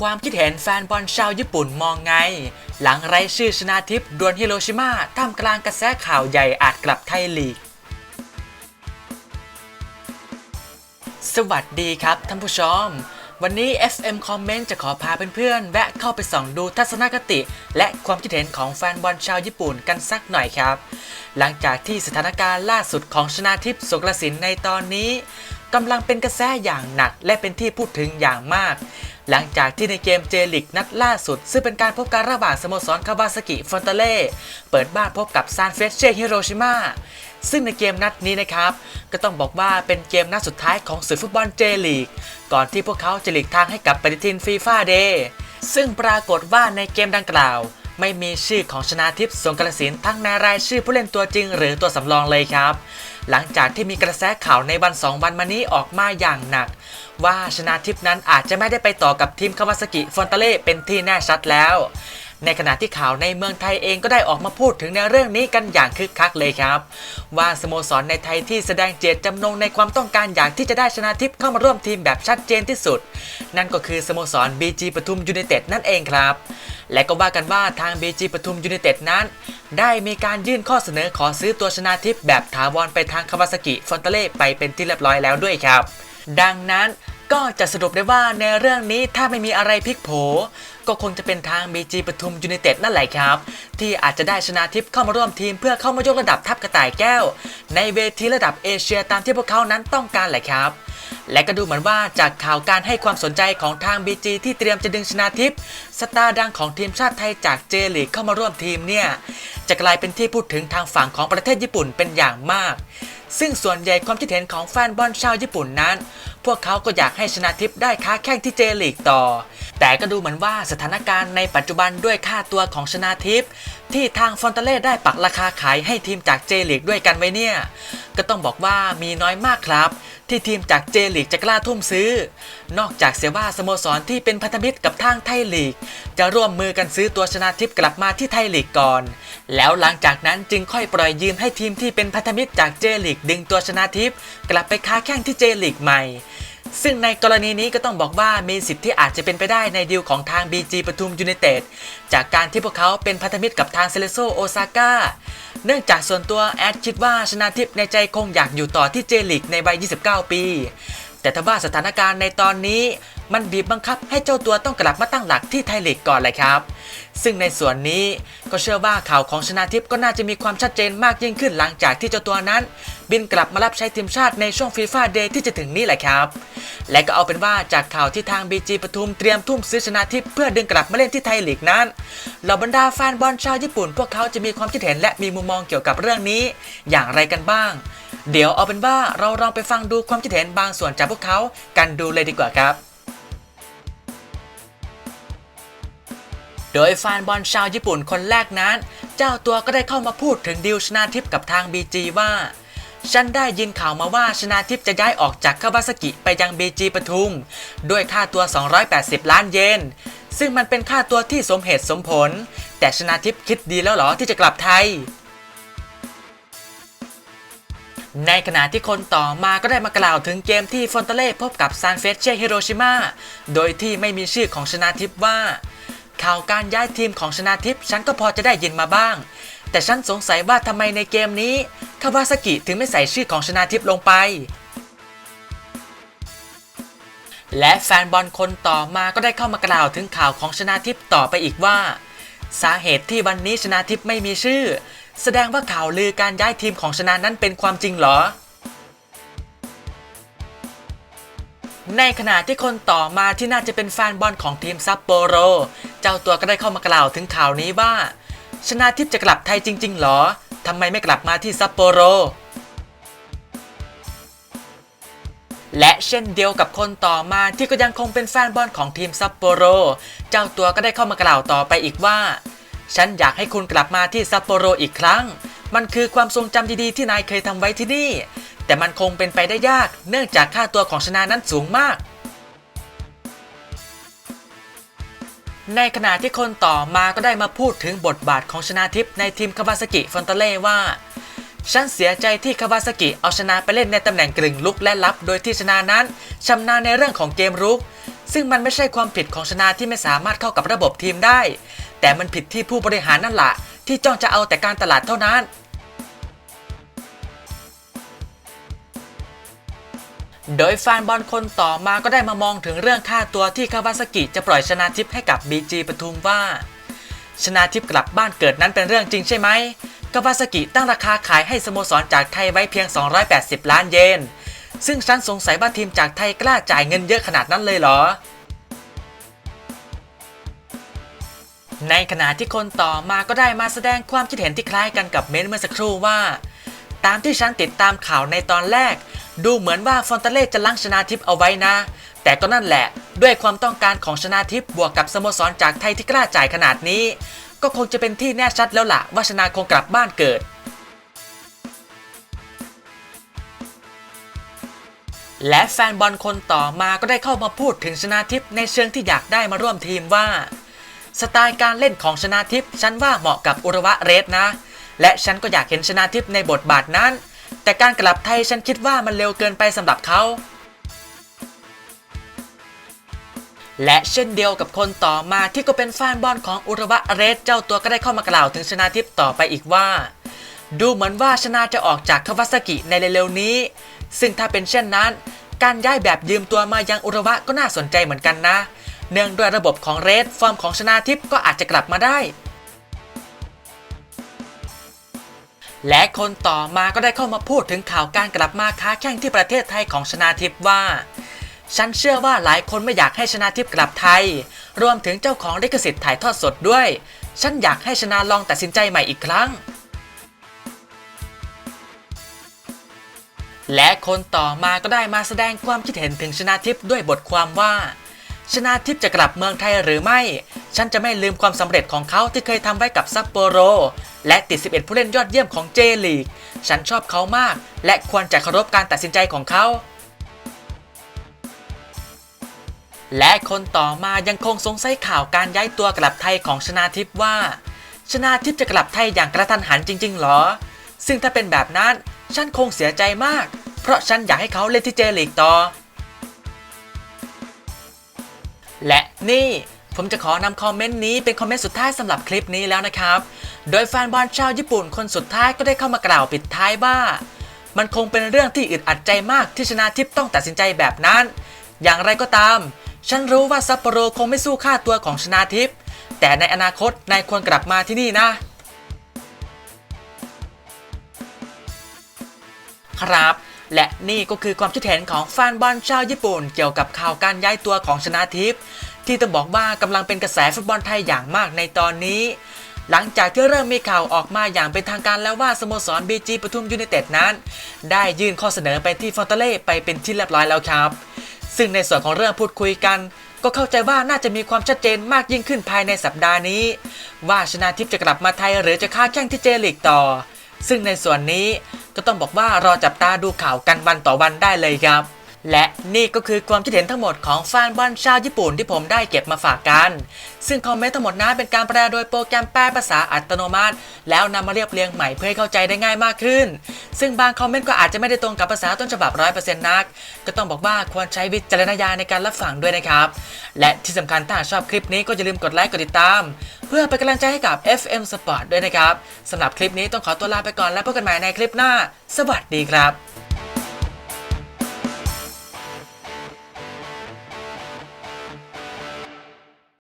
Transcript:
ความคิดเห็นแฟนบอลชาวญี่ปุ่นมองไง หลังไร้ชื่อชนาทิพย์ดวลฮิโรชิมาท่ามกลางกระแสข่าวใหญ่อาจกลับไทยลีก สวัสดีครับท่านผู้ชม วันนี้ FM Comment จะขอพาเพื่อนๆ แวะเข้าไปส่องดูทัศนคติ และความคิดเห็นของแฟนบอลชาวญี่ปุ่นกันสักหน่อยครับ หลังจากที่สถานการณ์ล่าสุดของชนาทิพย์สงกระสินในตอนนี้ กำลังเป็นกระแสอย่างหนักและเป็นที่พูดถึงอย่างมาก หลังจากที่ในเกมเจลิกนัดล่าสุด ซึ่งเป็นการพบกันระหว่างสโมสรคาวาซากิฟอนเตเล่เปิดบ้านพบกับซานเฟรเช่ฮิโรชิมาซึ่งในเกมนัดนี้นะครับ ก็ต้องบอกว่าเป็นเกมนัดสุดท้ายของศึกฟุตบอลเจลีกก่อนที่พวกเขาจะหลีกทางให้กับปฏิทินฟีฟ่าเดย์ซึ่งปรากฏว่าในเกมดังกล่าว ไม่มีชื่อของชนาทิพย์สงกระสินทั้งในรายชื่อผู้เล่นตัวจริงหรือตัวสำรองเลยครับ หลังจากที่มีกระแสข่าวในวันสองวันมานี้ออกมาอย่างหนัก ว่าชนะทิพนั้นอาจจะไม่ได้ไปต่อกับทีมคาวาซากิฟอนตาเล่เป็นที่แน่ชัดแล้ว ในขณะที่ข่าวในเมืองไทยเองก็ได้ออกมาพูดถึงในเรื่องนี้กันอย่างคึกคักเลยครับ ว่าสโมสรในไทยที่แสดงเจตจำนงในความต้องการอยากที่จะได้ชนาทิพย์เข้ามาร่วมทีมแบบชัดเจนที่สุด นั่นก็คือสโมสร BG ปทุมยูไนเต็ดนั่นเองครับ และก็ว่ากันว่าทาง BG ปทุมยูไนเต็ดนั้น ได้มีการยื่นข้อเสนอขอซื้อตัวชนาทิพย์แบบถาวรไปทางคาวาซากิฟอนเตเล่ไปเป็นที่เรียบร้อยแล้วด้วยครับ ดังนั้น ก็จะสรุปได้ว่าในเรื่องนี้ถ้าไม่มีอะไรพลิกโผ ก็คงจะเป็นทาง BG ปทุมยูไนเต็ดนั่นแหละครับ ที่อาจจะได้ชนะทิพย์เข้ามาร่วมทีมเพื่อเข้ามายกระดับทัพกระต่ายแก้ว ในเวทีระดับเอเชียตามที่พวกเขานั้นต้องการแหละครับ และก็ดูเหมือนว่าจากข่าวการให้ความสนใจของทาง BG ที่เตรียมจะดึงชนาทิพย์สตาร์ดังของทีมชาติไทยจากเจลีกเข้ามาร่วมทีมเนี่ยจะกลายเป็นที่พูดถึงทางฝั่งของประเทศญี่ปุ่นเป็นอย่างมาก ซึ่งส่วนใหญ่ความคิดเห็นของแฟนบอลชาวญี่ปุ่นนั้น พวกเขาก็อยากให้ชนะทิพย์ได้ค้าแข่งที่เจลีกต่อ แต่ก็ดูเหมือนว่าสถานการณ์ในปัจจุบันด้วยค่าตัวของชนะทิพย์ที่ทางฟอนเตเล่ได้ปักราคาขายให้ทีมจากเจลีกด้วยกันไว้เนี่ย ก็ต้องบอกว่ามีน้อยมากครับ ที่ทีมจากเจลีกจะกล้าทุ่มซื้อ นอกจากเสียว่าสโมสรที่เป็นพันธมิตรกับทางไทยลีก จะร่วมมือกันซื้อตัวชนะทิพย์กลับมาที่ไทยลีกก่อน แล้วหลังจากนั้นจึงค่อยปล่อยยืมให้ทีมที่เป็นพันธมิตรจากเจลีกดึงตัวชนะทิพย์กลับไปค้าแข่งที่เจลีกใหม่ ซึ่งในกรณีนี้ก็ต้องบอกว่ามีสิทธิ์ที่อาจจะเป็นไปได้ในดีลของทาง BG ปทุมยูไนเต็ดจากการที่พวกเขาเป็นพันธมิตรกับทางเซเลโซโอซาก้าเนื่องจากส่วนตัวแอดคิดว่าชนะทิพย์ในใจคงอยากอยู่ต่อที่เจลิกในวัย 29 ปี แต่ถ้าว่าสถานการณ์ในตอนนี้ มันบีบบังคับให้เจ้าตัวต้องกลับมาตั้งหลักที่ไทยลีกก่อนเลยครับ ซึ่งในส่วนนี้ก็เชื่อว่าข่าวของชนาทิพย์ก็น่าจะมีความชัดเจนมากยิ่งขึ้นหลังจากที่เจ้าตัวนั้น บินกลับมารับใช้ทีมชาติในช่วงฟีฟ่าเดย์ที่จะถึงนี้แหละครับ และก็เอาเป็นว่าจากข่าวที่ทาง BG ปทุมเตรียมทุ่มซื้อชนาทิพย์เพื่อดึงกลับมาเล่นที่ไทยลีกนั้นเหล่าบรรดาแฟนบอลชาวญี่ปุ่น พวกเขาจะมีความคิดเห็นและมีมุมมองเกี่ยวกับเรื่องนี้ อย่างไรกันบ้าง เดี๋ยวเอาเป็นว่าเราลองไปฟังดูความคิดเห็นบางส่วนจากพวกเขากันดูเลยดีกว่าครับ โดยแฟนบอลชาวญี่ปุ่นคนแรกนั้น เจ้าตัวก็ได้เข้ามาพูดถึงดิวชนาทิพย์กับทาง BG ว่า ฉันได้ยินข่าวมาว่าชนาทิพย์จะย้ายออกจากคาวาซากิไปยัง BG ปทุม ด้วยค่าตัว 280 ล้านเยนซึ่งมันเป็นค่าตัวที่สมเหตุสมผล แต่ชนาทิพย์คิดดีแล้วหรอที่จะกลับไทยในขณะที่คนต่อมาก็ได้มากล่าวถึงเกมที่ฟอนเตเล่พบกับซานเฟรเช่ฮิโรชิมา โดยที่ไม่มีชื่อของชนาทิพย์ว่า ข่าวการย้ายทีมของชนาทิพย์ฉันก็พอจะได้ยินมาบ้าง แต่ฉันสงสัยว่าทำไมในเกมนี้คาวาซากิถึงไม่ใส่ชื่อของชนาทิพย์ลงไป และแฟนบอลคนต่อมาก็ได้เข้ามากล่าวถึงข่าวของชนาทิพย์ต่อไปอีกว่า สาเหตุที่วันนี้ชนาทิพย์ไม่มีชื่อ แสดงว่าข่าวลือการย้ายทีมของชนานั้นเป็นความจริงเหรอในขณะที่คนต่อมาที่น่าจะเป็นแฟนบอลของทีมซัปโปโร เจ้าตัวก็ได้เข้ามากล่าวถึงข่าวนี้ว่า ชนาทิพย์จะกลับไทยจริง ๆ หรอทำไมไม่กลับมาที่ซัปโปโร และเช่นเดียวกับคนต่อมาที่ก็ยังคงเป็นแฟนบอลของทีมซัปโปโร เจ้าตัวก็ได้เข้ามากล่าวต่อไปอีกว่า ฉันอยากให้คุณกลับมาที่ซัปโปโรอีกครั้ง มันคือความทรงจำดีๆที่นายเคยทำไว้ที่นี่ แต่มันคงเป็นไปได้ยาก เนื่องจากค่าตัวของชนานั้นสูงมาก ในขณะที่คนต่อมาก็ได้มาพูดถึงบทบาทของชนาทิพย์ในทีมคาวาซากิฟอนตาเล่ว่า ฉันเสียใจที่คาวาซากิเอาชนะไปเล่นในตำแหน่งกลึงลุกและรับ โดยที่ชนะนั้นชำนาญในเรื่องของเกมรุก ซึ่งมันไม่ใช่ความผิดของชนาที่ไม่สามารถเข้ากับระบบทีมได้ แต่มันผิดที่ผู้บริหารนั่นแหละที่จ้องจะเอาแต่การตลาดเท่านั้น โดยแฟนบอลคนต่อมาก็ได้มามองถึงเรื่องค่าตัวที่คาวาซากิจะปล่อยชนาทิพย์ให้กับ BG ปทุมว่า ชนาทิพย์กลับบ้านเกิดนั้นเป็นเรื่องจริงใช่ไหมคาวาซากิตั้งราคาขายให้สโมสรจากไทยไว้เพียง 280 ล้านเยน ซึ่งฉันสงสัยว่าทีมจากไทยกล้าจ่ายเงินเยอะขนาดนั้นเลยเหรอ ในขณะที่คนต่อมาก็ได้มาแสดงความคิดเห็นที่คล้ายกันกับเมนเมื่อสักครู่ว่า ตามที่ฉันติดตามข่าวในตอนแรก ดูเหมือนว่าฟอนเตเล่จะลังชนาทิพเอาไว้นะ แต่ก็นั่นแหละ ด้วยความต้องการของชนาทิพบวกกับสโมสรจากไทยที่กล้าจ่ายขนาดนี้ ก็คงจะเป็นที่แน่ชัดแล้วล่ะว่าชนาคงกลับบ้านเกิด และแฟนบอลคนต่อมาก็ได้เข้ามาพูดถึงชนาทิพในเชิงที่อยากได้มาร่วมทีมว่า สไตล์การเล่นของชนาทิพฉันว่าเหมาะกับอุระวะเรสนะ และฉันก็อยากเห็นชนาทิพย์ในบทบาทนั้น แต่การกลับไทยฉันคิดว่ามันเร็วเกินไปสำหรับเขา และเช่นเดียวกับคนต่อมาที่ก็เป็นแฟนบอลของอุระวะเรสเจ้าตัวก็ได้เข้ามากล่าวถึงชนาทิพย์ต่อไปอีกว่า ดูเหมือนว่าชนาจะออกจากคาวาซากิในเร็วๆนี้ ซึ่งถ้าเป็นเช่นนั้น การย้ายแบบยืมตัวมายังอุระวะก็น่าสนใจเหมือนกันนะ เนื่องด้วยระบบของเรสฟอร์มของชนาทิพย์ก็อาจจะกลับมาได้ และคนต่อมาก็ได้เข้ามาพูดถึงข่าวการกลับมาค้าแข่งที่ประเทศไทยของชนาทิพย์ว่า ฉันเชื่อว่าหลายคนไม่อยากให้ชนาทิพย์กลับไทย รวมถึงเจ้าของลิขสิทธิ์ถ่ายทอดสดด้วย ฉันอยากให้ชนาลองตัดสินใจใหม่อีกครั้ง และคนต่อมาก็ได้มาแสดงความคิดเห็นถึงชนาทิพย์ด้วยบทความว่า ชนาทิพย์จะกลับเมืองไทยหรือไม่ ฉันจะไม่ลืมความสำเร็จของเขาที่เคยทำไว้กับซัปโปโร และติด 11 ผู้เล่นยอดเยี่ยมของเจลีก ฉันชอบเขามาก และควรจะเคารพการตัดสินใจของเขา และคนต่อมายังคงสงสัยข่าวการย้ายตัวกลับไทยของชนาทิพย์ว่า ชนาทิพย์จะกลับไทยอย่างกระทันหันจริง ๆ หรอ ซึ่งถ้าเป็นแบบนั้น ฉันคงเสียใจมาก เพราะฉันอยากให้เขาเล่นที่เจลีกต่อ และนี่ผมจะขอนำคอมเมนต์นี้เป็นคอมเมนต์สุดท้ายสำหรับคลิปนี้แล้วนะครับ โดยแฟนบอลชาวญี่ปุ่นคนสุดท้ายก็ได้เข้ามากล่าวปิดท้ายว่า มันคงเป็นเรื่องที่อึดอัดใจมากที่ชนะทิพต้องตัดสินใจแบบนั้น อย่างไรก็ตาม ฉันรู้ว่าซัปโปโรคงไม่สู้ค่าตัวของชนะทิพแต่ในอนาคตนายควรกลับมาที่นี่นะ ครับ และนี่ก็คือความคิดเห็นของแฟนบอลชาวญี่ปุ่น เกี่ยวกับข่าวการย้ายตัวของชนะทิพย์ที่ต้องบอกว่ากำลังเป็นกระแสฟุตบอลไทยอย่างมากในตอนนี้ หลังจากที่เริ่มมีข่าวออกมาอย่างเป็นทางการแล้วว่าสโมสรบีจีปทุมยูไนเต็ดนั้น ได้ยื่นข้อเสนอไปที่ฟอนเตเล่ไปเป็นที่เรียบร้อยแล้วครับ ซึ่งในส่วนของเรื่องพูดคุยกันก็เข้าใจว่าน่าจะมีความชัดเจนมากยิ่งขึ้นภายในสัปดาห์นี้ ว่าชนาทิพย์จะกลับมาไทยหรือจะค้าแข่งที่เจลีกต่อ ซึ่งในส่วนนี้ก็ต้องบอกว่ารอจับตาดูข่าวกันวันต่อวันได้เลยครับ และนี่ก็คือความคิดเห็นทั้งหมดของแฟนบอลชาวญี่ปุ่นที่ผมได้เก็บมาฝากกัน ซึ่งคอมเมนต์ทั้งหมดนั้นเป็นการแปลโดยโปรแกรมแปลภาษาอัตโนมัติ แล้วนำมาเรียบเรียงใหม่เพื่อให้เข้าใจได้ง่ายมากขึ้น ซึ่งบางคอมเมนต์ก็อาจจะไม่ได้ตรงกับภาษาต้นฉบับ100%นัก ก็ต้องบอกว่าควรใช้วิจารณญาณในการรับฟังด้วยนะครับ และที่สำคัญถ้าชอบคลิปนี้ก็อย่าลืมกดไลค์กดติดตาม เพื่อเป็นกำลังใจให้กับ FM Sport ด้วยนะครับสำหรับคลิปนี้ต้องขอตัวลาไปก่อนแล้วพบกันใหม่ในคลิปหน้า สวัสดีครับ